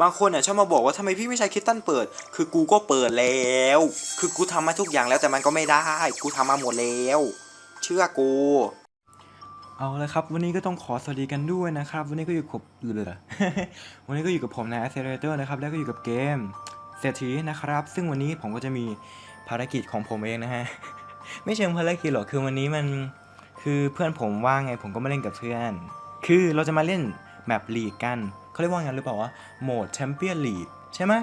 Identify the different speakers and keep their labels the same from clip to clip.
Speaker 1: บางคนอะชอบมาบอกว่าทำไมพี่ไม่ใช้คิตตันเปิด คือกูก็เปิดแล้ว คือกูทำมาทุกอย่างแล้วแต่มันก็ไม่ได้ กูทำมาหมดแล้ว เชื่อกู เอาละครับ วันนี้ก็ต้องขอสวัสดีกันด้วยนะครับ วันนี้ก็อยู่กับเลือวันนี้ก็อยู่กับผมนะ Accelerator นะครับ แล้วก็อยู่กับเกมเศรษฐีนะครับ ซึ่งวันนี้ผมก็จะมีภารกิจของผมเองนะฮะ ไม่เชิงภารกิจหรอก คือวันนี้มันคือเพื่อนผมว่างไง ผมก็มาเล่นกับเพื่อน คือเราจะมาเล่นแมปลีกกัน เขาเรียกว่างั้นหรือเปล่าวะโหมดแชมเปี้ยนลีกใช่ไหม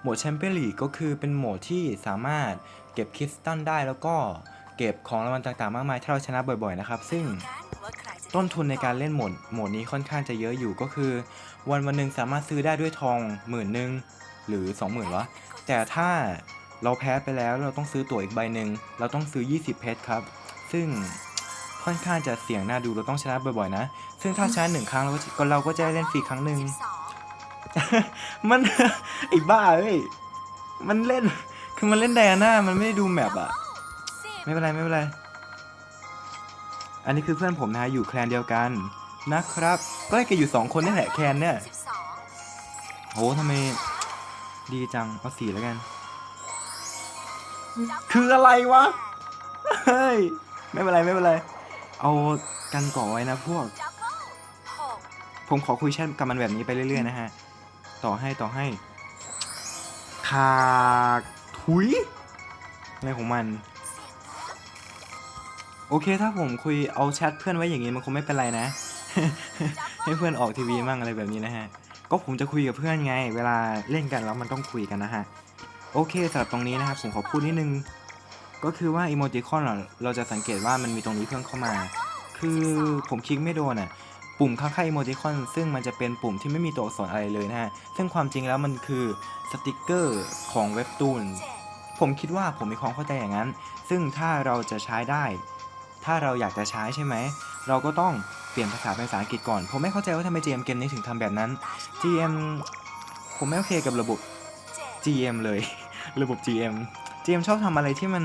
Speaker 1: โหมดแชมเปี้ยนลีกก็คือเป็นโหมดที่สามารถเก็บคริสตัลได้แล้วก็เก็บของรางวัลต่างๆ มากมาย ถ้าเราชนะบ่อยๆนะครับ ซึ่งต้นทุนในการเล่นโหมดโหมดนี้ค่อนข้างจะเยอะอยู่ก็คือ วันวันหนึ่งสามารถซื้อได้ด้วยทองหมื่นหนึ่งหรือ 20,000วะแต่ถ้าเราแพ้ไปแล้วเราต้องซื้อตั๋วอีกใบหนึ่งเราต้องซื้อ 20 เพชรครับ ซึ่ง ค่อนข้างจะเสี่ยงน่าดูเราต้องชนะบ่อยๆนะ ซึ่งถ้าชนะหนึ่งครั้งเราก็จะเราก็จะได้เล่นฟรีครั้งหนึ่งมัน ไอ้บ้าเอ้ยมันเล่นคือมันเล่นไดอาน่ามันไม่ได้ดูแมปอะไม่เป็นไรไม่เป็นไรอันนี้คือเพื่อนผมนะฮะอยู่แคลนเดียวกันนะครับ ก็ให้แกอยู่สองคนนี่แหละแคลนเนี่ยโหทำไมดีจังเอาสีแล้วกัน คืออะไรวะเฮ้ยไม่เป็นไรไม่เป็นไร เอากันก่อไว้นะพวก ผมขอคุยแชทกับมันแบบนี้ไปเรื่อยๆนะฮะ ต่อให้ต่อให้ขากถุยอะไรของมัน โอเคถ้าผมคุยเอาแชทเพื่อนไว้อย่างนี้มันคงไม่เป็นไรนะ ให้เพื่อนออกทีวีมั่งอะไรแบบนี้นะฮะ ก็ผมจะคุยกับเพื่อนไง เวลาเล่นกันแล้วมันต้องคุยกันนะฮะ โอเคสำหรับตรงนี้นะครับผมขอพูดนิดนึง ก็คือว่าอีโมจิคอนเราจะสังเกตว่ามันมีตรงนี้เพิ่มเข้ามา คือผมคลิกไม่โดนอะปุ่มข้างๆอีโมจิคอนซึ่งมันจะเป็นปุ่มที่ไม่มีตัวอักษรอะไรเลยนะฮะ ซึ่งความจริงแล้วมันคือสติกเกอร์ของเว็บตูน ผมคิดว่าผมมีความเข้าใจอย่างนั้น ซึ่งถ้าเราจะใช้ได้ ถ้าเราอยากจะใช้ใช่ไหม เราก็ต้องเปลี่ยนภาษาเป็นภาษาอังกฤษก่อน ผมไม่เข้าใจว่าทำไม GM เกมนี้ถึงทำแบบนั้น GM ผมไม่โอเคกับระบบ GM เลย ระบบ GM GM ชอบทำอะไรที่มัน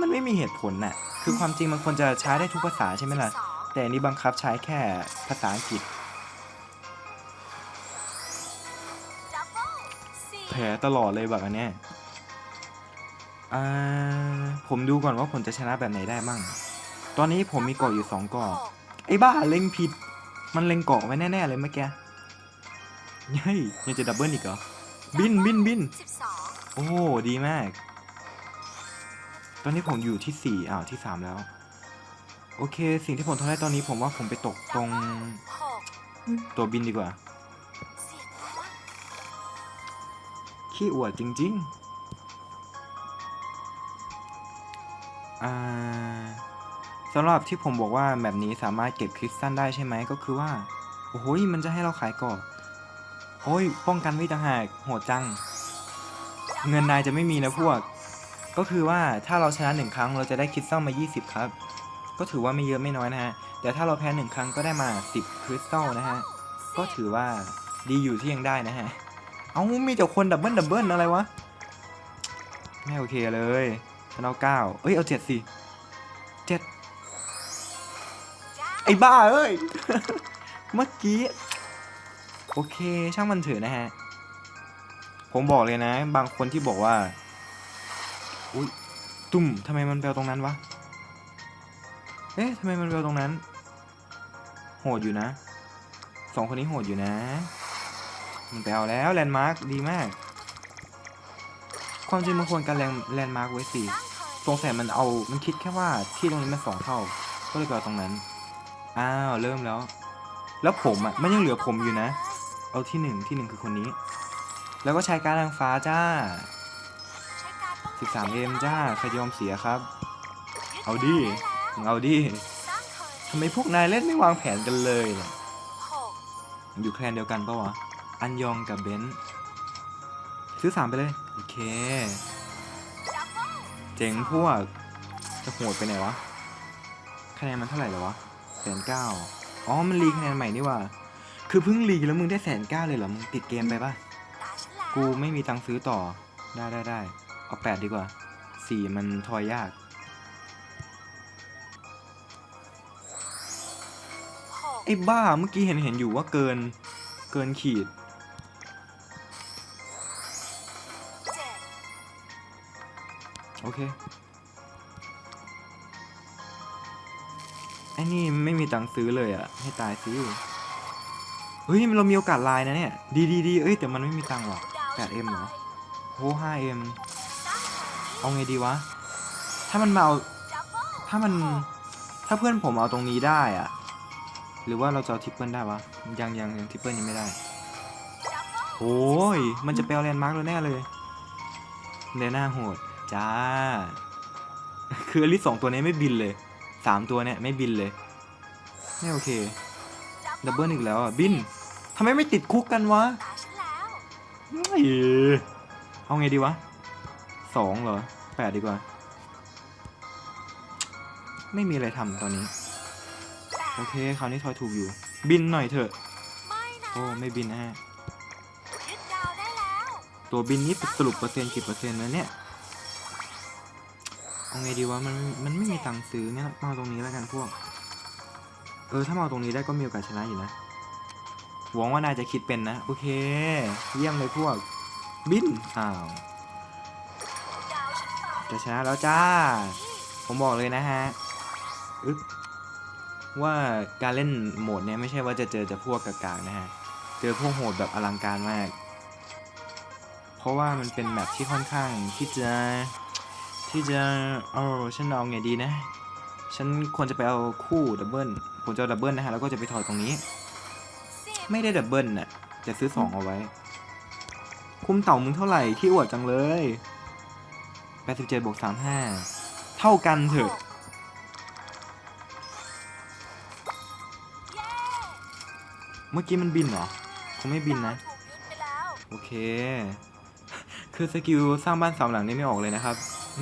Speaker 1: มันไม่มีเหตุผลน่ะ คือความจริงมันควรจะใช้ได้ทุกภาษาใช่ไหมล่ะ แต่อันนี้บังคับใช้แค่ภาษาอังกฤษ แผลตลอดเลยแบบอันเนี้ยอ่าผมดูก่อนว่าผมจะชนะแบบไหนได้มั่ง ตอนนี้ผมมีเกาะอยู่สองเกาะ ไอ้บ้าเล็งผิด มันเล็งเกาะไว้แน่ ๆ เลยเมื่อกี้เฮ้ยยังจะดับเบิลอีกเหรอ บินบินบิน โอ้ดีมาก ตอนนี้ผมอยู่ที่สี่อ้าวที่สามแล้ว โอเค สิ่งที่ผมทำได้ตอนนี้ผมว่าผมไปตกตรง ตัวบินดีกว่า ขี้อวดจริง ๆ อ่าสำหรับที่ผมบอกว่าแบบนี้สามารถเก็บคริสตัลได้ใช่ไหมก็คือว่า โอ้โหยมันจะให้เราขายก่อนโอ้ยป้องกันไว้ต่างหากโหดจัง เงินนายจะไม่มีนะพวก ก็คือว่าถ้าเราชนะหนึ่งครั้งเราจะได้คริสตัลมา 20 ครับ ก็ถือว่าไม่เยอะไม่น้อยนะฮะ แต่ถ้าเราแพ้หนึ่งครั้งก็ได้มา 10คริสตัลนะฮะ ก็ถือว่าดีอยู่ที่ยังได้นะฮะ เอามีแต่คนดับเบิลดับเบิลอะไรวะ ไม่โอเคเลยฉันเอาเก้าเอ้ยเอาเจ็ดสิเจ็ดไอ้บ้าเอ้ย เมื่อกี้ โอเคช่างมันเถอะนะฮะ ผมบอกเลยนะ บางคนที่บอกว่า อุ้ยตุ่มทำไมมันแปลตรงนั้นวะ เอ๊ะทำไมมันแปลตรงนั้น โหดอยู่นะ สองคนนี้โหดอยู่นะ มันไปเอาแล้วแลนด์มาร์คดีมาก ความจริงมันควรการแลนแลนด์มาร์คไว้สิสงสัยมันเอา มันคิดแค่ว่าที่ตรงนี้มันสองเท่า ก็เลยไปเอาตรงนั้น อ้าว เริ่มแล้ว แล้วผมอะ มันยังเหลือผมอยู่นะ เอาที่หนึ่งที่หนึ่งคือคนนี้ แล้วก็ใช้การดนางฟ้าจ้า 13เอมจ้าใครจะยอมเสียครับ เอาดิมึงเอาดิทำไมพวกนายเล่นไม่วางแผนกันเลยล่ะอยู่แคลนเดียวกันปะวะ อันยองกับเบนซ์ซื้อสามไปเลย โอเค เจ๋งพวก จะโหดไปไหนวะ คะแนนมันเท่าไหร่แล้ววะแสนเก้าอ๋อ มันรีคะแนนใหม่นี่หว่า คือเพิ่งรีแล้วมึงได้แสนเก้าเลยเหรอ มึงติดเกมไปปะ กูไม่มีตังค์ซื้อต่อ ได้ได้ได้ เอาแปดดีกว่าสี่มันทอยยาก ไอ้บ้า เมื่อกี้เห็นเห็นอยู่ว่าเกิน เกินขีด โอเค ไอ้นี่ไม่มีตังค์ซื้อเลยอะให้ตายซิเฮ้ย เรามีโอกาสลายนะเนี่ย ดีดีดีเอ้ย แต่มันไม่มีตังค์หรอก 8M เหรอโห 5M เอาไงดีวะ ถ้ามันมาเอา ถ้ามัน ถ้าเพื่อนผมเอาตรงนี้ได้อะหรือว่าเราจะเอาทิปเปิลได้วะ ยังยังยังทิปเปิลยังไม่ได้โอ้ย มันจะไปเอาแลนด์มาร์กแล้วแน่เลยเดน่าโหด จ้า คืออลิสสองตัวนี้ไม่บินเลย สามตัวเนี่ยไม่บินเลย ไม่โอเค ดับเบิลอีกแล้วอะ บิน ทำไมไม่ติดคุกกันวะ เอาไงดีวะสองเหรอแปดดีกว่า ไม่มีอะไรทำตอนนี้ โอเค คราวนี้ทอยถูกอยู่ บินหน่อยเถอะ
Speaker 2: ไม่นะ
Speaker 1: โอ้ ไม่บินนะฮะ
Speaker 2: ยึดดาวได้แล้ว
Speaker 1: ตัวบินนี่สรุปเปอร์เซ็นต์กี่เปอร์เซ็นต์แล้วเนี่ย เอาไงดีวะ มัน มันไม่มีตังค์ซื้องั้นมาเอาตรงนี้แล้วกันพวก เออ ถ้ามาเอาตรงนี้ได้ก็มีโอกาสชนะอยู่นะ หวังว่านายจะคิดเป็นนะ โอเค เยี่ยมเลยพวก บิน อ้าว จะชนะแล้วจ้า ผมบอกเลยนะฮะอึ๊บว่าการเล่นโหมดเนี้ยไม่ใช่ว่าจะเจอแต่พวกกากๆนะฮะ เจอพวกโหดแบบอลังการมาก เพราะว่ามันเป็นแมปที่ค่อนข้างที่จะที่จะเออฉันเอาไงดีนะ ฉันควรจะไปเอาคู่ดับเบิลผมจะเอาดับเบิลนะฮะแล้วก็จะไปถอยตรงนี้ ไม่ได้ดับเบิลน่ะ จะซื้อสองเอาไว้ คุ้มเต่ามึงเท่าไหร่ขี้อวดจังเลย87บวก35เท่ากันเถอะ
Speaker 2: เย้
Speaker 1: เมื่อกี้มันบินเหรอ คงไม่บินนะ
Speaker 2: ถูกยึดไปแล้ว
Speaker 1: โอเค คือสกิลสร้างบ้านสามหลังนี่ไม่ออกเลยนะครับ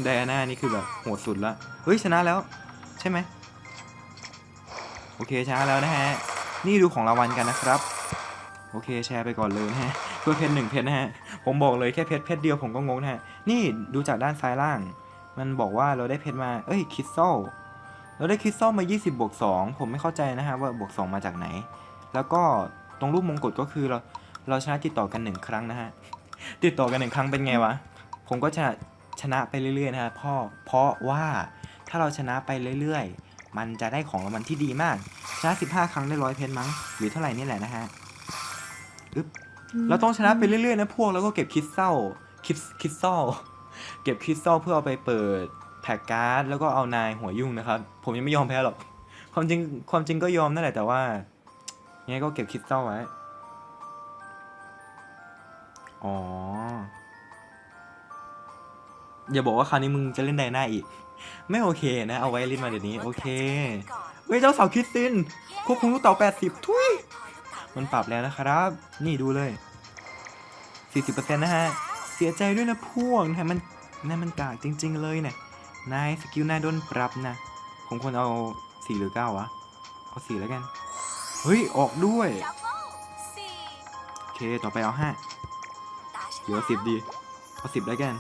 Speaker 1: ไดอาน่านี่คือแบบโหดสุดละ เฮ้ย ชนะแล้ว ใช่ไหม โอเคชนะแล้วนะฮะ นี่ดูของรางวัลกันนะครับ โอเคแชร์ไปก่อนเลยฮะเพื่อเพชรหนึ่งเพชรนะฮะ ผมบอกเลยแค่เพชรเพชรเดียวผมก็งงนะฮะ นี่ดูจากด้านซ้ายล่าง มันบอกว่าเราได้เพชรมา เอ้ยคริสตัลเราได้คริสตัลมา 20บวก2ผมไม่เข้าใจนะฮะว่าบวก2มาจากไหน แล้วก็ตรงรูปมงกุฎก็คือเราเราชนะติดต่อกันหนึ่งครั้งนะฮะ ติดต่อกันหนึ่งครั้งเป็นไงวะ ผมก็จะชนะไปเรื่อยๆนะฮะพ่อเพราะว่าถ้าเราชนะไปเรื่อยๆ มันจะได้ของรางวัลที่ดีมากชนะ15 ครั้งได้ร้อยเพชรมั้ง หรือเท่าไหร่นี่แหละนะฮะอึ๊บเราต้องชนะไปเรื่อยๆนะพวกแล้วก็เก็บคริสตัลคริสคริสตัลเก็บคริสตัลเพื่อเอาไปเปิดแพ็กการ์ดแล้วก็เอานายหัวยุ่งนะครับ ผมยังไม่ยอมแพ้หรอก ความจริงความจริงก็ยอมนั่นแหละแต่ว่ายังไงก็เก็บคริสตัลไว้ อ๋อ อย่าบอกว่าคราวนี้มึงจะเล่นไดนาอีก ไม่โอเคนะ เอาไว้ลิ้นมาเดี๋ยวนี้ โอเค
Speaker 2: ก่อน
Speaker 1: เฮ้ยเจ้าสาวคริสตินควบคุมลูกเต่า80 ทุย
Speaker 2: ถอยลูกเต๋า
Speaker 1: มันปรับแล้วนะครับ นี่ดูเลย 40%นะฮะ เสียใจด้วยนะพวกนะฮะมันนั่นมันกากจริง ๆ เลยเนี่ยนายสกิลนายโดนปรับนะ ผมควรเอา 4 หรือ 9 วะ เอา 4 แล้วกัน เฮ้ย ออกด้วย
Speaker 2: ดับเบิลสี่
Speaker 1: โอเค ต่อไปเอา5
Speaker 2: ตาฉัน
Speaker 1: เดี๋ยวสิบดี เอาสิบแล้วกัน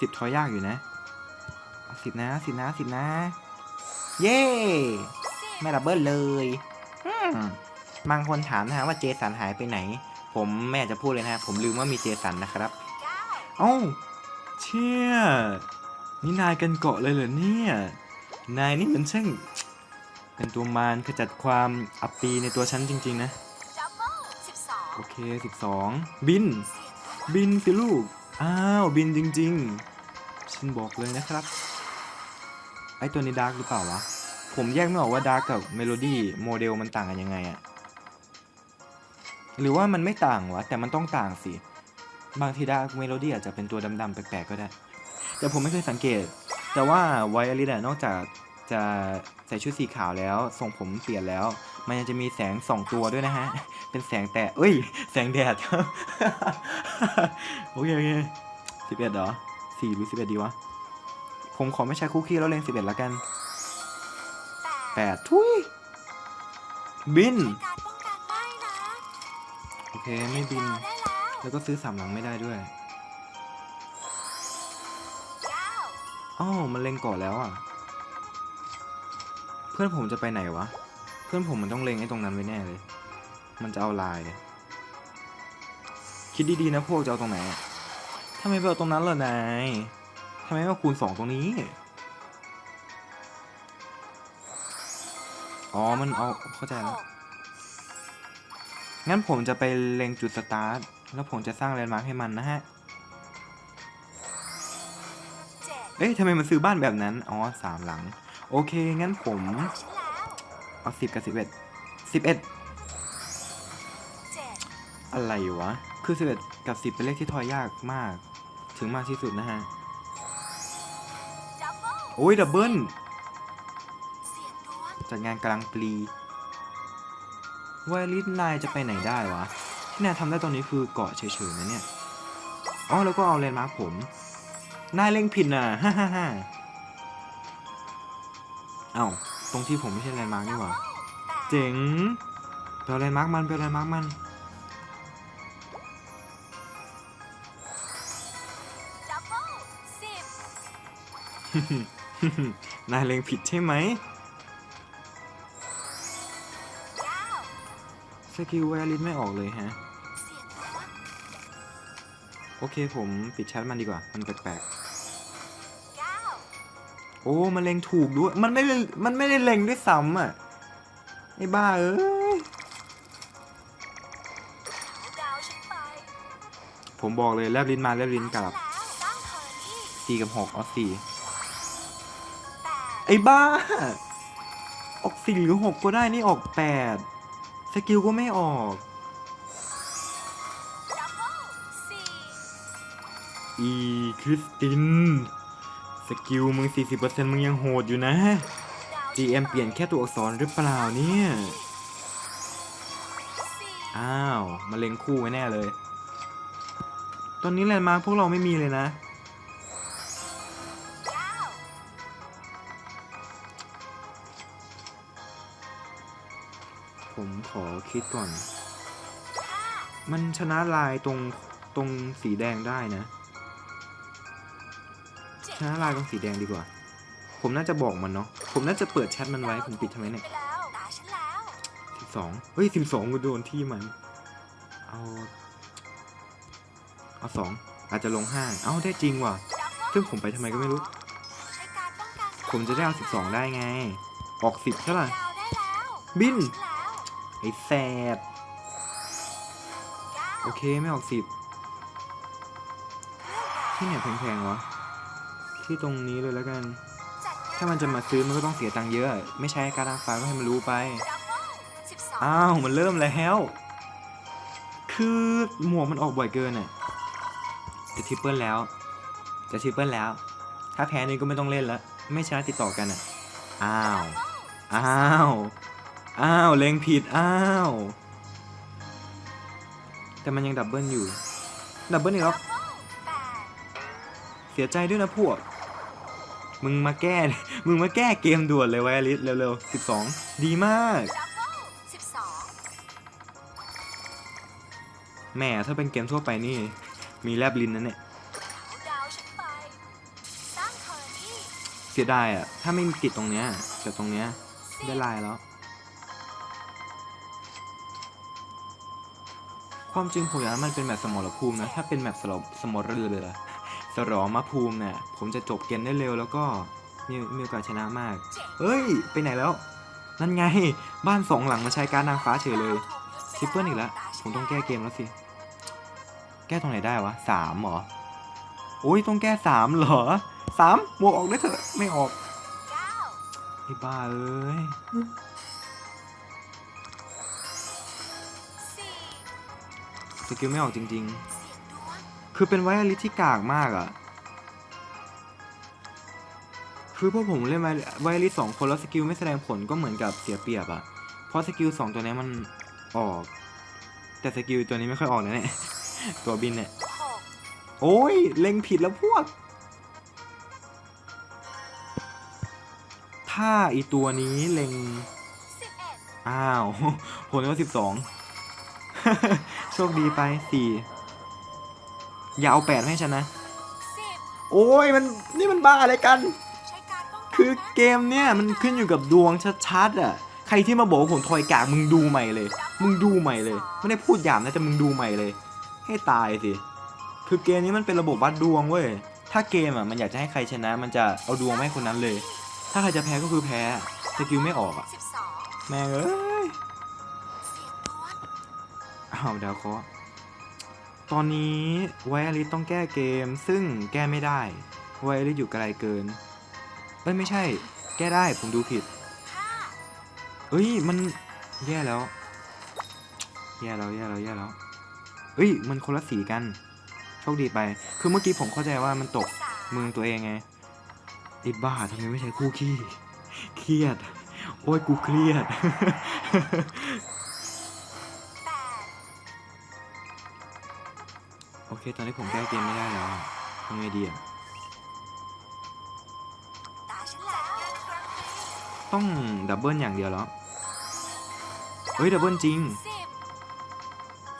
Speaker 1: สิบทอยยากอยู่นะเอา สิบนะสิบนะสิบนะ เย้ไม่ดับเบิลเลยอืมบางคนถามนะฮะว่าเจสันหายไปไหน ผมไม่อยากจะพูดเลยนะฮะผมลืมว่ามีเจสันนะครับ
Speaker 2: เก้า
Speaker 1: เอ้าเชี่ยนี่นายกันเกาะเลยเหรอเนี่ยนายนี่มันช่างเป็นตัวมารขจัดความอับปีในตัวฉันจริง ๆ นะ
Speaker 2: ดับเบิลสิบสอง
Speaker 1: โอเคสิบสองบิน บินสิลูก อ้าว บินจริง ๆ ฉันบอกเลยนะครับไอตัวนี้ดาร์กหรือเปล่าวะ ผมแยกไม่ออกว่าดาร์กกับเมโลดี้โมเดลมันต่างกันยังไงอะหรือว่ามันไม่ต่างวะ แต่มันต้องต่างสิ บางทีดาร์กเมโลดี้อาจจะเป็นตัวดำๆแปลกๆก็ได้ แต่ผมไม่เคยสังเกต แต่ว่าไวอลิสนอกจากจะใส่ชุดสีขาวแล้วทรงผมเปลี่ยนแล้ว มันยังจะมีแสงสองตัวด้วยนะฮะ เป็นแสงแต่เอ้ย แสงแดดครับ โอเคโอเคสิบเอ็ดเหรอสี่หรือสิบเอ็ดดีวะ ผมขอไม่ใช้คุกกี้แล้วเล็งสิบเอ็ดละกัน
Speaker 2: แป
Speaker 1: แป
Speaker 2: ด
Speaker 1: ดทุยบิน
Speaker 2: การป้องกันไม่นะ
Speaker 1: โอเค ไม่บิน
Speaker 2: ดาวได้แล้ว
Speaker 1: แล้วก็ซื้อสามหลังไม่ได้ด้วย
Speaker 2: เก้า
Speaker 1: อ้าวมันเล็งก่อนแล้วอะ เพื่อนผมจะไปไหนวะ เพื่อนผมมันต้องเล็งไอ้ตรงนั้นไว้แน่เลย มันจะเอาลายคิดดีๆนะพวกจะเอาตรงไหนอะทำไมไปเอาตรงนั้นล่ะนาย ทำไมมาคูณสองตรงนี้ อ๋อ มันเอาเข้าใจแล้ว งั้นผมจะไปเล็งจุดสตาร์ท แล้วผมจะสร้างแลนด์มาร์คให้มันนะฮะ
Speaker 2: เอ๊ะ
Speaker 1: ทำไมมันซื้อบ้านแบบนั้น อ๋อสามหลัง โอเค งั้นผม เอาสิบกับสิบเอ็ดสิบเอ็ดอะไรวะ คือสิบเอ็ดกับสิบเป็นเลขที่ทอยยากมาก ถึงมากที่สุดนะฮะ โอ้ยดับเบิล
Speaker 2: เสียงดวง
Speaker 1: จัดงานกลางปลีวายลิสนายจะไปไหนได้วะ ที่นายทำได้ตอนนี้คือเกาะเฉยๆนะเนี่ย อ๋อ แล้วก็เอาแลนด์มาร์คผม นายเล็งผิดน่ะฮ่าฮ่าฮ่าเอ้า ตรงที่ผมไม่ใช่แลนด์มาร์คนี่หว่า
Speaker 2: แปด
Speaker 1: เจ๋งไปเอาแลนด์มาร์คมันไปเอาแลนด์มาร์คมัน
Speaker 2: ดับเบิลสิบ
Speaker 1: นายเล็งผิดใช่ไหมสกิลแวลิสไม่ออกเลยฮะ โอเคผมปิดแชทมันดีกว่า มันแปลกๆ โอ้ มันเล็งถูกด้วย มันไม่ได้มันไม่ได้เล็งด้วยซ้ำอะ ไอ้บ้าเอ้ย ผมบอกเลยแลบลิ้นมาแลบลิ้นกลับสี่กับหกออกสี่ ไอ้บ้า ออกสี่หรือหกก็ได้นี่ออกแปดสกิลก็ไม่ออก อีคริสติน สกิลมึง 40%มึงยังโหดอยู่นะ GM เปลี่ยนแค่ตัวอักษรหรือเปล่าเนี่ย อ้าว มาเล็งคู่ไว้แน่เลย ตอนนี้แลนด์มาร์คพวกเราไม่มีเลยนะ อคิดก่อน
Speaker 2: ห้า
Speaker 1: มันชนะลายตรงตรงสีแดงได้นะ
Speaker 2: เจ็ด
Speaker 1: ชนะลายตรงสีแดงดีกว่า ผมน่าจะบอกมันเนาะ ผมน่าจะเปิดแชทมันไว้ ผมปิดทำไมเนี่ย
Speaker 2: ไปแล้วตาฉันแล้ว
Speaker 1: สิบสองเฮ้ยสิบสองกูโดนที่มัน เอา เอาสองอาจจะลงห้าเอ้าได้จริงว่ะ
Speaker 2: ดับเบิล
Speaker 1: ซึ่งผมไปทำไมก็ไม่รู้
Speaker 2: ใช้การป้องกัน
Speaker 1: ผมจะได้เอาสิบสองได้ไง ออกสิบใช่ล่ะ
Speaker 2: ดาวได้แล้ว
Speaker 1: บิน
Speaker 2: ฉัแล้ว
Speaker 1: ไอ้แสบโอเคไม่ออกสิบที่ไหนแพงๆวะ ที่ตรงนี้เลยแล้วกัน ถ้ามันจะมาซื้อมันก็ต้องเสียตังค์เยอะ ไม่ใช้การางฟ้าก็ให้มันรู้ไป
Speaker 2: อ้า
Speaker 1: ว มันเริ่มแล้ว คือหมวกมันออกบ่อยเกินอะจะทริปเปิลแล้ว จะทริปเปิลแล้ว ถ้าแพ้นี่ก็ไม่ต้องเล่นแล้ว ไม่ชนะติดต่อกันอะ อ้าว อ้าว อ้าวเล็งผิด อ้าว แต่มันยังดับเบิลอยู่ ดับเบิลอีกแล้วเสียใจด้วยนะพวก มึงมาแก้ มึงมาแก้เกมด่วนเลยไวอลิสเร็วๆสิบสองดีมาก แหมถ้าเป็นเกมทั่วไปนี่ มีแลบลิ้นนั่นเนี่ย
Speaker 2: เสี
Speaker 1: ยดายอะถ้าไม่มีติดตรงเนี้ยแต่ตรงเนี้ยได้ลายแล้ว ความจริงผมอยากให้มันเป็นแบบสมรภูมินะ ถ้าเป็นแบบสลบสมรเรือเลยสรอมาภูมิเนี่ยผมจะจบเกมได้เร็วแล้วก็มีมีโอกาสชนะมาก
Speaker 2: เจ็ด
Speaker 1: เอ้ย ไปไหนแล้ว นั่นไง บ้านสองหลังมาใช้การนางฟ้าเฉยเลยทริปเปิลอีกแล้ว ผมต้องแก้เกมแล้วสิ แก้ตรงไหนได้วะสามเหรอ โอ้ยต้องแก้สามเหรอสามบวกออกได้เถอะ ไม่ออกไอ้บ้าเอ้ย สกิลไม่ออกจริง ๆ คือเป็นไวอลิสที่กากมากอะ่ะ คือพวกผมเล่นไวอลิสสองคนแล้วสกิลไม่แสดงผลก็เหมือนกับเสียเปรียบอะ่ะ เพราะสกิลสองตัวนี้มันออก แต่สกิลตัวนี้ไม่ค่อยออกนะเนี่ยตัวบินเนี่ย โอ้ยเล็งผิดแล้วพวก ถ้าอีตัวนี้เล็ง
Speaker 2: อ้า
Speaker 1: ว ผมนึกว่าสิบสอง โชคดีไปสี่อย่าเอาแปดให้ฉันนะ
Speaker 2: สิบ
Speaker 1: โอ้ยมันนี่มันบ้าอะไรกัน
Speaker 2: ใช้การป้องกัน
Speaker 1: คือ
Speaker 2: นะ
Speaker 1: เกมเนี่ยมันขึ้นอยู่กับดวงชัดๆอะใครที่มาบอกว่าผมทอยกากมึงดูใหม่เลย มึงดูใหม่เลย ไม่ได้พูดหยาบนะแต่มึงดูใหม่เลย ให้ตายสิ คือเกมนี้มันเป็นระบบวัดดวงเว้ยถถ้าเกมอะมันอยากจะให้ใครชนะ มันจะเอาดวงมาให้คนนั้นเลย ถ้าใครจะแพ้ก็คือแพ้ สกิลไม่ออกอะ
Speaker 2: สิบสอง
Speaker 1: แม่งเอ้ย
Speaker 2: เสียงตัว
Speaker 1: อ้าวดาวเคราะห์ตอนนี้ไวอาริสต้องแก้เกมซึ่งแก้ไม่ได้ ไวอาริสอยู่ไกลเกิน เอ้ยไม่ใช่ แก้ได้ผมดูผิดเอ้ยมันแย่แล้ว แย่แล้วแย่แล้วแย่แล้วเอ้ยมันคนละสีกัน โชคดีไป คือเมื่อกี้ผมเข้าใจว่ามันตกเมืองตัวเองไงไอ้บ้าทำไมไม่ใช้คู่ขี้ เครียด โอ้ยกูเครียด อเค ตอนนี้ผมแก้เกมไม่ได้แล้วทำไงดีอะ
Speaker 2: ต้
Speaker 1: องดับเบิลอย่างเดียวแล้วเฮ้ยดับเบิลจริง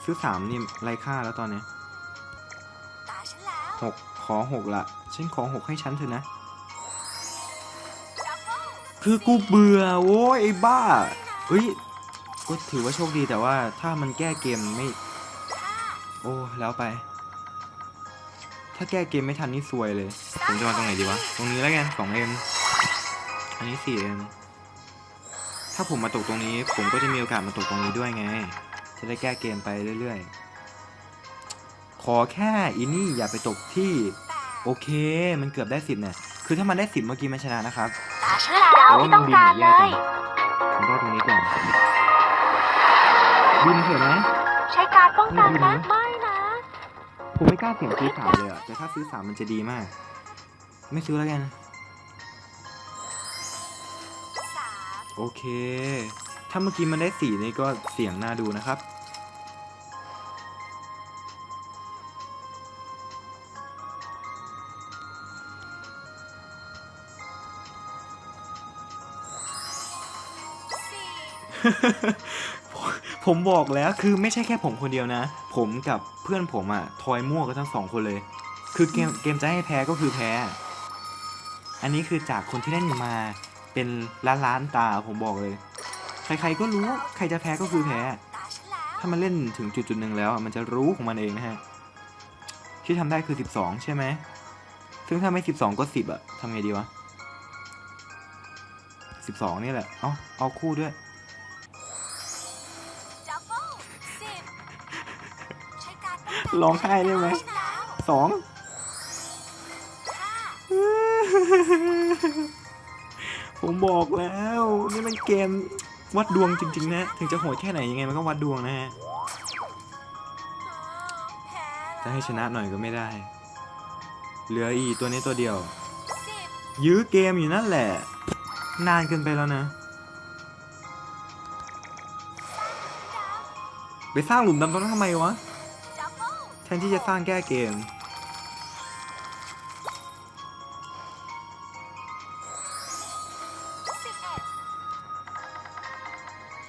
Speaker 1: ซื้อสามนี่ไรค่าแล้วตอนนี้หกขอหกละฉันขอหกให้ฉันเถอะนะ คือกูเบื่อโว้ยไอ้บ้าเฮ้ยก็ถือว่าโชคดีแต่ว่าถ้ามันแก้เกมไม่ โอ้ แล้วไป ถ้าแก้เกมไม่ทันนี่ซวยเลย ผมจะมาตรงไหนดีวะ ตรงนี้แล้วกัน2 m อันนี้4 m ถ้าผมมาตกตรงนี้ ผมก็จะมีโอกาสมาตกตรงนี้ด้วยไง จะได้แก้เกมไปเรื่อยๆ ขอแค่อินี่อย่าไปตกที่
Speaker 2: แปด
Speaker 1: โอเค มันเกือบได้สิบเนี่ย คือถ้ามันได้สิบเมื่อกี้มันชนะนะครับ
Speaker 2: ตาฉันแล้ว
Speaker 1: โอ้
Speaker 2: ที่ต้องการเลย
Speaker 1: ผมรอดตรงนี้ก่อนบินเถอะนะ
Speaker 2: ใช้การป้องกัน
Speaker 1: ไม่
Speaker 2: นะ
Speaker 1: ดีนะ
Speaker 2: ไม่นะ
Speaker 1: ผมไม่กล้าเสี่ยงซื้อสามเลยอะแต่ถ้าซื้อสามมันจะดีมาก ไม่ซื้อแล้วกัน
Speaker 2: สาม
Speaker 1: โอเค ถ้าเมื่อกี้มันได้สี่นี่ก็เสี่ยงน่าดูนะครับ
Speaker 2: สี่
Speaker 1: ผมบอกแล้วคือไม่ใช่แค่ผมคนเดียวนะ ผมกับเพื่อนผมอะทอยมั่วกันทั้งสองคนเลย คือเกมเกมจะให้แพ้ก็คือแพ้ อันนี้คือจากคนที่เล่นมาเป็นล้านล้านๆตาผมบอกเลย ใครๆก็รู้ใครจะแพ้ก็คือแพ้ ถ้ามันเล่นถึงจุดจุดๆหนึ่งแล้วมันจะรู้ของมันเองนะฮะที่ทำได้คือ 12 ใช่ไหมซึ่งถ้าไม่ 12 ก็ 10อะทำไงดีวะ 12 นี่แหละ เอาเอาคู่ด้วย
Speaker 2: รป้องกัน
Speaker 1: ร้องไห้ได้ไหม
Speaker 2: แล้ว
Speaker 1: สอง
Speaker 2: ห้า
Speaker 1: ผมบอกแล้วนี่มันเกมวัดดวงจริง ๆ นะ ถึงจะโหดแค่ไหนยังไงมันก็วัดดวงนะฮะ
Speaker 2: แพ้
Speaker 1: จะ
Speaker 2: แล้ว
Speaker 1: ให้ชนะหน่อยก็ไม่ได้ เหลืออีตัวนี้ตัวเดียว
Speaker 2: สิบ
Speaker 1: ยื้อเกมอยู่นั่นแหละ นานเกินไปแล้วนะ ไปสร้างหลุมดำตรงนั้นทำไมวะ
Speaker 2: ดับเบิ้ล
Speaker 1: แทนที่จะสร้างแก้เกม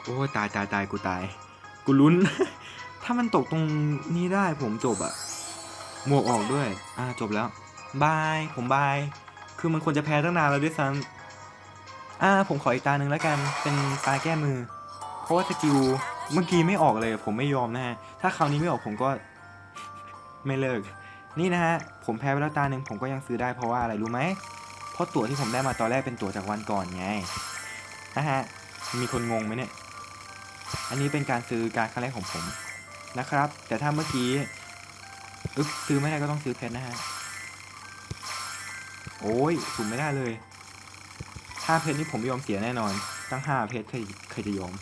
Speaker 1: โอ้ตายตายตายกูตาย กูลุ้น ถ้ามันตกตรงนี้ได้ผมจบอะหมวกออกด้วย อ่าจบแล้วบายผมบาย คือมันควรจะแพ้ตั้งนานแล้วด้วยซ้ำอ่าผมขออีกตาหนึ่งแล้วกัน เป็นตาแก้มือ เพราะว่าสกิลเมื่อกี้ไม่ออกเลยผมไม่ยอมนะฮะ ถ้าคราวนี้ไม่ออกผมก็ ไม่เลิก นี่นะฮะ ผมแพ้ไปแล้วตาหนึ่งผมก็ยังซื้อได้เพราะว่าอะไรรู้ไหม เพราะตั๋วที่ผมได้มาตอนแรกเป็นตั๋วจากวันก่อนไง นะฮะ มีคนงงไหมเนี่ย อันนี้เป็นการซื้อการครั้งแรกของผมนะครับ แต่ถ้าเมื่อกี้อึ๊บซื้อไม่ได้ก็ต้องซื้อเพชรนะฮะ โอ้ยสุ่มไม่ได้เลยห้าเพชรนี่ผมยอมเสียแน่นอน ตั้งห้าเพชรใครใครจะยอม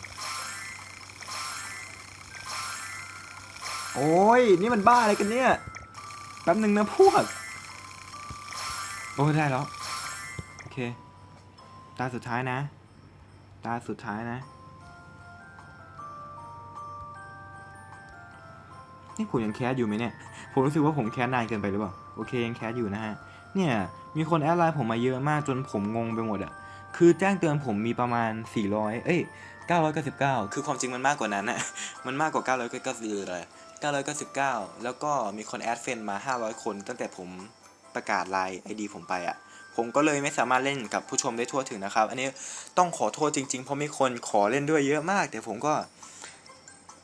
Speaker 1: โอ้ย นี่มันบ้าอะไรกันเนี่ย แป๊บหนึ่งนะพวก โอ้ยได้แล้ว โอเค ตาสุดท้ายนะ ตาสุดท้ายนะ นี่ผมยังแคสอยู่ไหมเนี่ย ผมรู้สึกว่าผมแคสนานเกินไปหรือเปล่า โอเคยังแคสอยู่นะฮะ เนี่ย มีคนแอดไลน์ผมมาเยอะมากจนผมงงไปหมดอะคือแจ้งเตือนผมมีประมาณ 400 เอ้ย 999 คือความจริงมันมากกว่านั้นอะมันมากกว่า 999เลย 999 แล้วก็มีคนแอดเฟนมา 500 คน ตั้งแต่ผมประกาศไลน์ ID ผมไปอะผมก็เลยไม่สามารถเล่นกับผู้ชมได้ทั่วถึงนะครับ อันนี้ต้องขอโทษจริงๆ เพราะมีคนขอเล่นด้วยเยอะมาก แต่ผมก็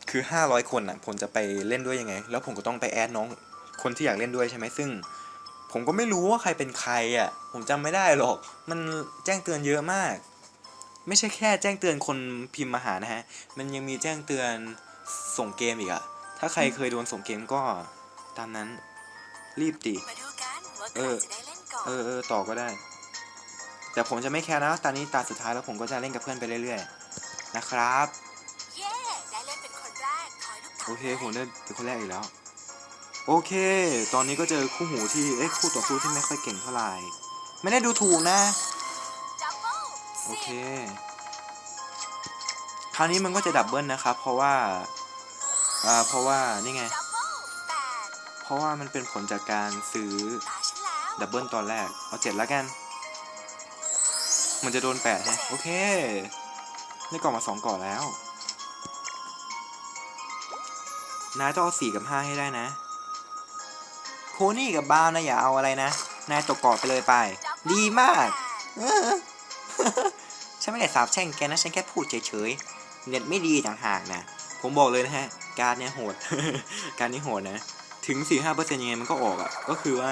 Speaker 1: คือ 500 คนอะ ผมจะไปเล่นด้วยยังไง แล้วผมก็ต้องไปแอดน้องคนที่อยากเล่นด้วยใช่ไหมซึ่ง ผมก็ไม่รู้ว่าใครเป็นใครอะ ผมจำไม่ได้หรอก มันแจ้งเตือนเยอะมาก ไม่ใช่แค่แจ้งเตือนคนพิมพ์มาหานะฮะ มันยังมีแจ้งเตือนส่งเกมอีกอะ ถ้าใครเคยโดนส่งเกมก็ตามนั้นรีบติ
Speaker 2: มาดูกันว่าใค
Speaker 1: เอ
Speaker 2: ร
Speaker 1: อ
Speaker 2: จะได้เล่นก่อน
Speaker 1: เออเออต่อก็ได้ แต่ผมจะไม่แคร์นะตอนนี้ตาสุดท้ายแล้วผมก็จะเล่นกับเพื่อนไปเรื่อยๆ นะครับ
Speaker 2: เย้ได้เล่นเป็นคนแรกถอยลูกเต๋า
Speaker 1: โอเค
Speaker 2: ลย
Speaker 1: ผมได้เป็นคนแรกอีกแล้ว โอเค ตอนนี้ก็เจอคู่หูที่เอ้ยคู่ต่อสู้ที่ไม่ค่อยเก่งเท่าไหร่ไม่ได้ดูถูกนะ
Speaker 2: ดับเบิล
Speaker 1: โอเค คราวนี้มันก็จะดับเบิลนะครับ เพราะว่า อ่าเพราะว่านี่ไง
Speaker 2: ดับเบิลแปด
Speaker 1: เพราะว่ามันเป็นผลจากการซื้อ
Speaker 2: ตาฉันแล้ว
Speaker 1: ดับเบิลตอนแรก เอาเจ็ดแล้วกัน มันจะโดนแปดฮะโอเคได้กล่องมาสองกล่องแล้วนายต้องเอาสี่กับห้าให้ได้นะ โคนี่กับบาวนะอย่าเอาอะไรนะ นายตกกรอบไปเลยไป ดีมากเออฉันไม่ได้สาบแช่งแกนะ ฉันแค่พูดเฉยๆ เน็ตไม่ดีต่างหากนะ ผมบอกเลยนะฮะ การดเนี้ยโหด การนี้โหดนะ ถึง 4-5%ยังไงมันก็ออกอะ่ะ ก็คือว่า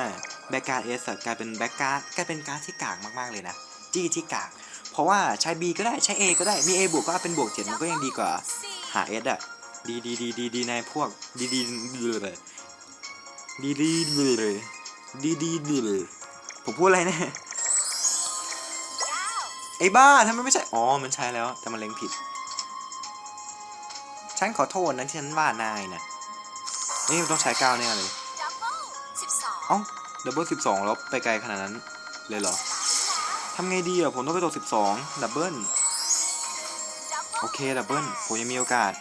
Speaker 1: แบ็กการ์ดเอสกลายเป็นแบ็กการ์ดกลายเป็นการ์ดที่กากมากๆเลยนะ จี้ที่กาก เพราะว่าใช้ B ก็ได้ใช้ A ก็ได้ มี A บวกก็เอาเป็นบวกเจ็ดมันก็ยังดีกว่า
Speaker 2: สี่
Speaker 1: หา S อะ ดีดีดีดีดีในพวก ดีดีเลยดีดีเลยดีดีเลยผมพูดอะไรเนี่ย
Speaker 2: เก้า
Speaker 1: ไอ้บ้าทำไมไม่ใช่ อ๋อ มันใช้แล้ว แต่มันเล็งผิด ฉันขอโทษนะที่ฉันว่านายนะนี่มันต้องใช้ก้าวแน่เลย
Speaker 2: ดับเบิลสิบสอง
Speaker 1: เอ้าดับเบิลสิบสองแล้วไปไกลขนาดนั้นเลยเหรอ
Speaker 2: ตาฉันแล้ว
Speaker 1: ทำไงดีอะผมต้องไปตัวสิบสองดับเบิล
Speaker 2: ดับเบิล
Speaker 1: โอเคดับเบิลผมยังมีโอกาส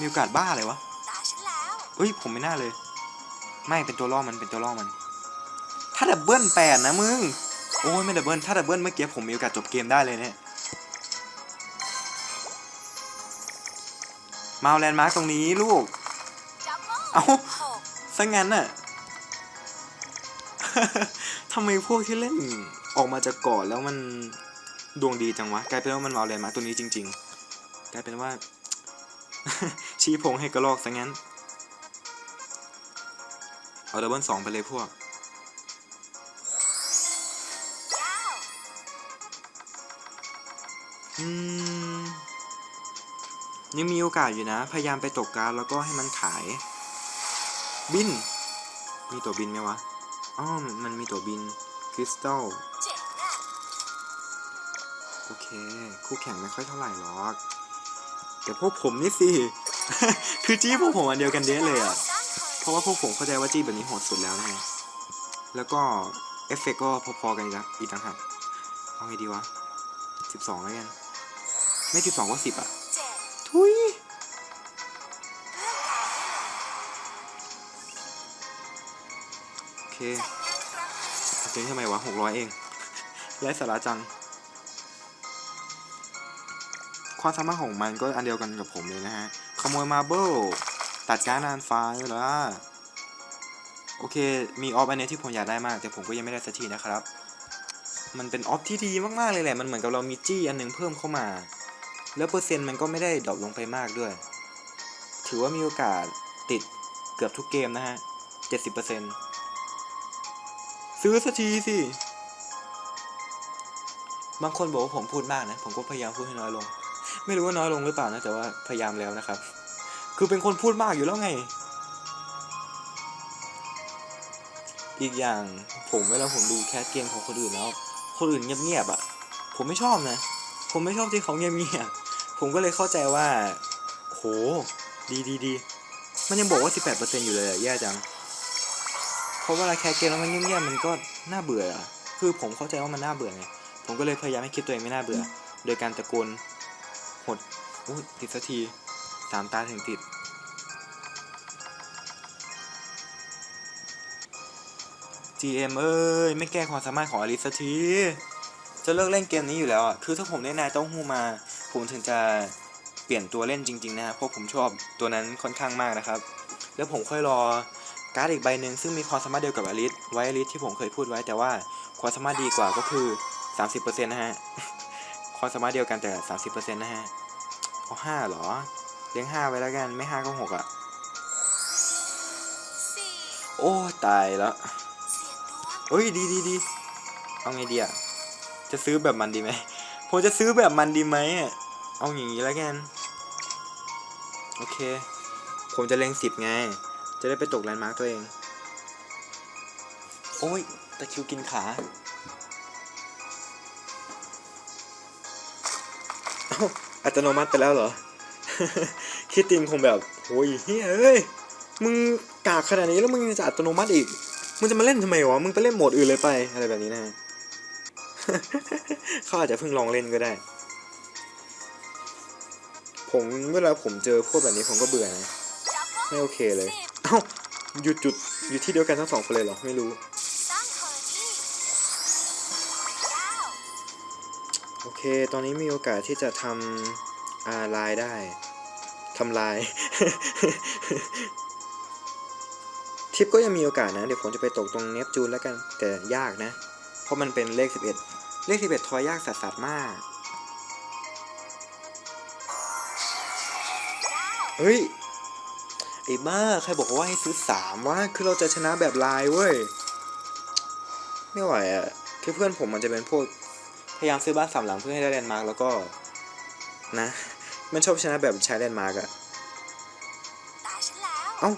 Speaker 1: มีโอกาสบ้าเลยวะ
Speaker 2: ตาฉันแล้ว
Speaker 1: เฮ้ยผมไม่น่าเลย ไม่เป็นตัวล่อมันเป็นตัวล่อมัน ถ้าดับเบิลแปดนะมึงโอ้ยไม่ดับเบิลถ้าดับเบิลเมื่อกี้ผมมีโอกาสจบเกมได้เลยเนี่ย มาเอาแลนด์มาร์กตรงนี้ลูก
Speaker 2: ดับเบิล
Speaker 1: เอ้า
Speaker 2: หก
Speaker 1: ซะงั้นน่ะทำไมพวกที่เล่นออกมาจากเก่อนแล้วมันดวงดีจังวะ กลายเป็นว่ามันมาเอาแลนด์มาร์กตัวนี้จริง ๆ กลายเป็นว่า ชี้พงให้กระลอกซะงั้น เอาดับเบิลสองไปเลยพวก
Speaker 2: เก้า
Speaker 1: อืม ยังมีโอกาสอยู่นะ พยายามไปตกการแล้วก็ให้มันขาย บิน มีตัวบินไหมวะอ๋อมันมีตัวบินคริสตัลโอเค คู่แข่งไม่ค่อยเท่าไหร่หรอกแต่พวกผมนี่สิ คือจี้พวกผมอันเดียวกันเด้เลยอะ
Speaker 2: เพ
Speaker 1: ราะว่าพวกผมเข้าใจว่าจี้แบบนี้โหดสุดแล้วนะฮะแล้วก็เอฟเฟกต์ก็พอๆกันนะอีกต่างหากเอาไงดีวะสิบสองแล้วกัน ไม่สิบสองก็สิบอะ
Speaker 2: เคจ๊ง
Speaker 1: ทำไมวะหกร้อยเองไร้สาระจัง ความสามารถของมันก็อันเดียวกันกับผมเลยนะฮะ ขโมยมาเบิลตัดการนานฟ้าแล้วโอเค มีออฟอันนี้ที่ผมอยากได้มาก แต่ผมก็ยังไม่ได้สักทีนะครับ มันเป็นออฟที่ดีมากๆเลยแหละ มันเหมือนกับเรามีจี้อันหนึ่งเพิ่มเข้ามา แล้วเปอร์เซ็นต์มันก็ไม่ได้ดรอปลงไปมากด้วย ถือว่ามีโอกาสติดเกือบทุกเกมนะฮะ 70% ซื้อสักทีสิ บางคนบอกว่าผมพูดมากนะ ผมก็พยายามพูดให้น้อยลง ไม่รู้ว่าน้อยลงหรือเปล่านะ แต่ว่าพยายามแล้วนะครับ คือเป็นคนพูดมากอยู่แล้วไง อีกอย่างผมเวลาผมดูแคสเกมของคนอื่นแล้ว คนอื่นเงียบๆอะ ผมไม่ชอบนะ ผมไม่ชอบที่เขาเงียบๆ ผมก็เลยเข้าใจว่า โห ดีดีดี มันยังบอกว่า 18%อยู่เลยอะแย่จัง ราะเวลาแคสเกมแล้วมันเงียบๆมันก็น่าเบื่อคือผมเข้าใจว่ามันน่าเบื่อไงผมก็เลยพยายามให้คลิปตัวเองไม่น่าเบื่อ โดยการตะโกนหดอุ้ยติดสักทีสามตาถึงติด GM เอ้ยไม่แก้ความสามารถของอลิสสักทีจะเลิกเล่นเกมนี้อยู่แล้วอะ คือถ้าผมได้นายเต้าหู้มา ผมถึงจะเปลี่ยนตัวเล่นจริง ๆ นะฮะเพราะผมชอบตัวนั้นค่อนข้างมากนะครับ แล้วผมค่อยรอ การ์ดอีกใบหนึ่งซึ่งมีความสามารถเดียวกับอลิสไวอลิสที่ผมเคยพูดไว้แต่ว่าความสามารถดีกว่าก็คือ 30%นะฮะ ความสามารถเดียวกันแต่ 30%นะฮะเอาห้าเหรอ เลี้ยงห้าไว้แล้วกันไม่ห้าก็หกอะ โอ้ตายแล้ว
Speaker 2: เอ้
Speaker 1: ยดีดีดีเอาไงดีอะ จะซื้อแบบมันดีไหมผมจะซื้อแบบมันดีไหมเอาอย่างนี้แล้วกัน โอเค ผมจะเล็งสิบไง จะได้ไปตกแลนด์มาร์กตัวเอง โอ้ยตะคริวกินขา เอ้าอัตโนมัติไปแล้วเหรอ คิดตินคงแบบโอ้ยเฮ้ยเอ้ยมึงกากขนาดนี้แล้วมึงยังจะอัตโนมัติอีก มึงจะมาเล่นทำไมวะ มึงไปเล่นโหมดอื่นเลยไป อะไรแบบนี้นะฮะเขาอาจจะเพิ่งลองเล่นก็ได้ ผมเวลาผมเจอพวกแบบนี้ผมก็เบื่อนะ ไม่โอเคเลยเอ้าหยุดจุดอยู่ที่เดียวกันทั้งสองคนเลยเหรอ ไม่รู้ โอเค ตอนนี้มีโอกาสที่จะทำอาลายได้ทำลาย ทิปก็ยังมีโอกาสนะ เดี๋ยวผมจะไปตกตรงเนปจูนแล้วกัน แต่ยากนะ เพราะมันเป็นเลข 11 เลข 11 ทอยยากสัสๆมาก เฮ้ย ไอ้บ้าใครบอกว่าให้ซื้อสามวะคือเราจะชนะแบบลายเว้ย ไม่ไหวอะ่ะคือเพื่อนผมมันจะเป็นพวกพยายามซื้อบ้านสามหลังเพื่อให้ได้แลนด์มาร์กแล้วก็ นะ มันชอบชนะแบบใช้แลนด์มาร์กอะ
Speaker 2: ตาฉันแล้ว
Speaker 1: เอ้า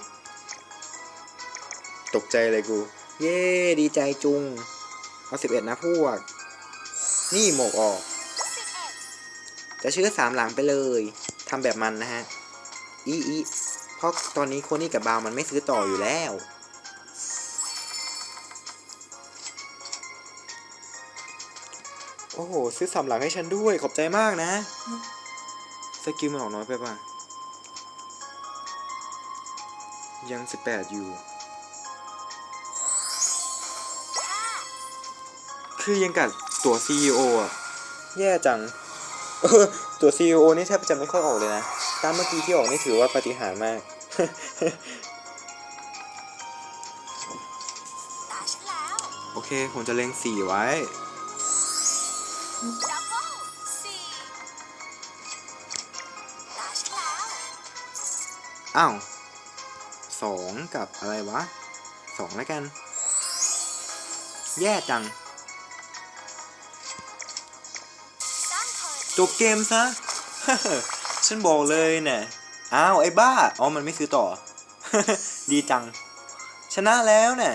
Speaker 1: ตกใจเลยกู เย้ดีใจจุง เอาสิบเอ็ดนะพวก นี่หมกออก
Speaker 2: สิบเอ็ด
Speaker 1: จะชื่อสามหลังไปเลยทำแบบมันนะฮะ อีอีเพ ราะตอนนี้โคนี่กับบาวมันไม่ซื้อต่ออยู่แล้ว โอ้โห ซื้อสามหลังให้ฉันด้วย ขอบใจมากนะ สกิลมันออกน้อยไปป่ะ ยังสิบแปดอยู่ คือยังกับตัว CEO อะ แย่จังตัว CEO นี่แทบจะไม่ค่อยออกเลยนะ ตามเมื่อกี้ที่ออกนี่ถือว่าปาฏิหาริย์มาก
Speaker 2: ตาฉันแล้ว
Speaker 1: โอเค ผมจะเล็งสี่ไว้
Speaker 2: ดับเบิลสี่ตาฉันแล้ว
Speaker 1: อ้าวสองกับอะไรวะสองแล้วกัน แย่จัง
Speaker 2: สร้างเคิร์
Speaker 1: จบเกมซะ ฉันบอกเลยเนี่ย อ้าว ไอ้บ้า อ๋อ มันไม่ซื้อต่อ ดีจัง ชนะแล้วเนี่ย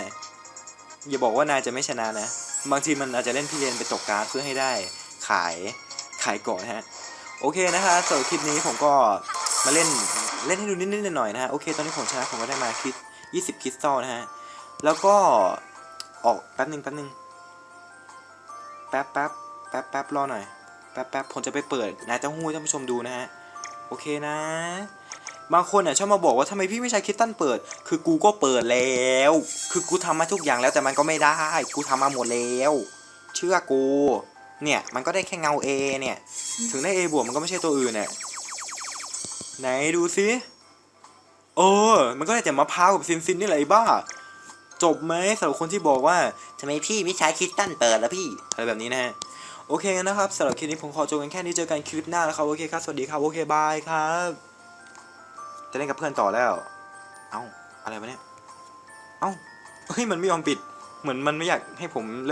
Speaker 1: อย่าบอกว่านายจะไม่ชนะนะ บางทีมันอาจจะเล่นพี่เรียนไปตกการ์ดเพื่อให้ได้ขายขายก่อนะฮะ โอเคนะคะสำหรับคลิปนี้ผมก็มาเล่นเล่นให้ดูนิดๆหน่อยๆนะฮะ โอเค ตอนนี้ผมชนะผมก็ได้มาคลิป20คริสตัลนะฮะ แล้วก็ออกแป๊บหนึ่งแป๊บหนึ่งแป๊บแป๊บแป๊บแป๊บรอหน่อย แป๊บแป๊บผมจะไปเปิดนายเต้าหู้ท่านผู้ชมดูนะฮะ โอเคนะ บางคนอะชอบมาบอกว่าทำไมพี่ไม่ใช้คิตตันเปิด คือกูก็เปิดแล้ว คือกูทำมาทุกอย่างแล้วแต่มันก็ไม่ได้ กูทำมาหมดแล้ว เชื่อกู เนี่ยมันก็ได้แค่เงา A เนี่ย ถึงได้ A บวกมันก็ไม่ใช่ตัวอื่นเนี่ยไหนดูซิเออ มันก็ได้แต่มะพร้าวกับซินซินนี่แหละไอ้บ้า จบไหมสำหรับคนที่บอกว่าทำไมพี่ไม่ใช้คิตตันเปิดล้วพี่ อะไรแบบนี้นะฮะ โอเคงั้นนะครับสำหรับคลิปนี้ผมขอจบกันแค่นี้เจอกันคลิปหน้าแล้วครับ โอเคครับ สวัสดีครับ โอเค บายครับ จะเล่นกับเพื่อนต่อแล้ว เอ้า อะไรวะเนี่ย เอ้า เฮ้ย มันไม่ยอมปิด เหมือนมันไม่อยากให้ผม